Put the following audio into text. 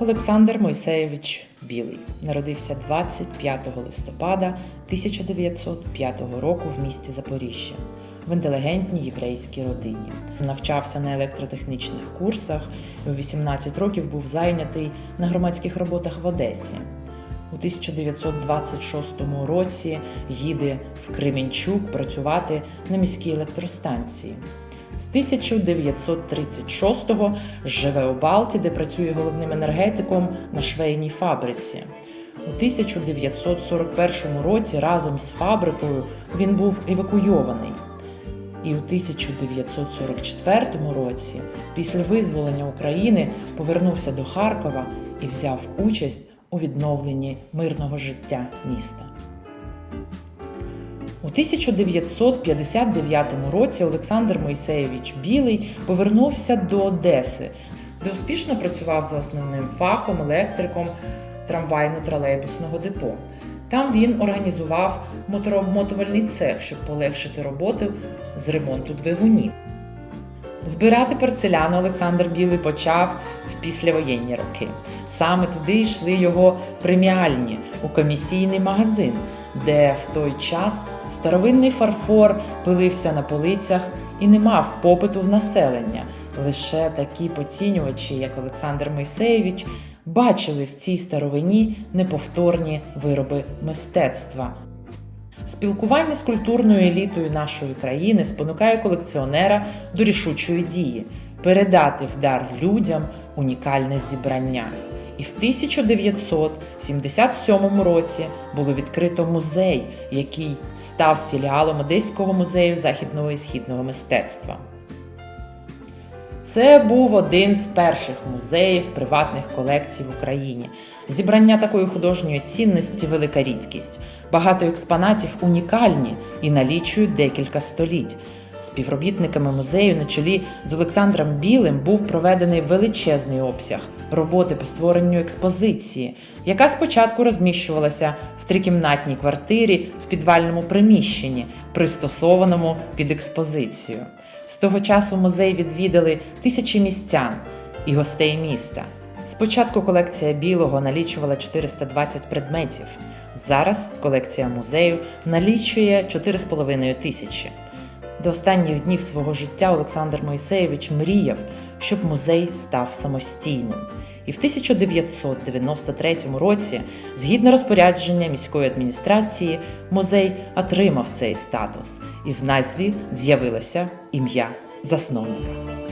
Олександр Мойсеєвич Білий народився 25 листопада 1905 року в місті Запоріжжя в інтелігентній єврейській родині. Навчався на електротехнічних курсах і у 18 років був зайнятий на громадських роботах в Одесі. У 1926 році їде в Кремінчук працювати на міській електростанції. З 1936-го живе у Балті, де працює головним енергетиком на швейній фабриці. У 1941 році разом з фабрикою він був евакуйований. І у 1944 році, після визволення України, повернувся до Харкова і взяв участь у відновленні мирного життя міста. У 1959 році Олександр Мойсеєвич Білий повернувся до Одеси, де успішно працював за основним фахом електриком трамвайно-тролейбусного депо. Там він організував моторобмотувальний цех, щоб полегшити роботу з ремонту двигунів. Збирати порцеляну Олександр Білий почав в післявоєнні роки. Саме туди йшли його преміальні у комісійний магазин, де в той час старовинний фарфор пилився на полицях і не мав попиту в населення. Лише такі поцінювачі, як Олександр Мойсеєвич, бачили в цій старовині неповторні вироби мистецтва. Спілкування з культурною елітою нашої країни спонукає колекціонера до рішучої дії передати в дар людям унікальне зібрання. І в 1977 році було відкрито музей, який став філіалом Одеського музею західного і східного мистецтва. Це був один з перших музеїв приватних колекцій в Україні. Зібрання такої художньої цінності велика рідкість. Багато експонатів унікальні і налічують декілька століть. Співробітниками музею на чолі з Олександром Білим був проведений величезний обсяг роботи по створенню експозиції, яка спочатку розміщувалася в трикімнатній квартирі в підвальному приміщенні, пристосованому під експозицію. З того часу музей відвідали тисячі містян і гостей міста. Спочатку колекція білого налічувала 420 предметів. Зараз колекція музею налічує 4,5 тисячі. До останніх днів свого життя Олександр Мойсеєвич мріяв, щоб музей став самостійним. І в 1993 році, згідно розпорядження міської адміністрації, музей отримав цей статус, і в назві з'явилося ім'я засновника.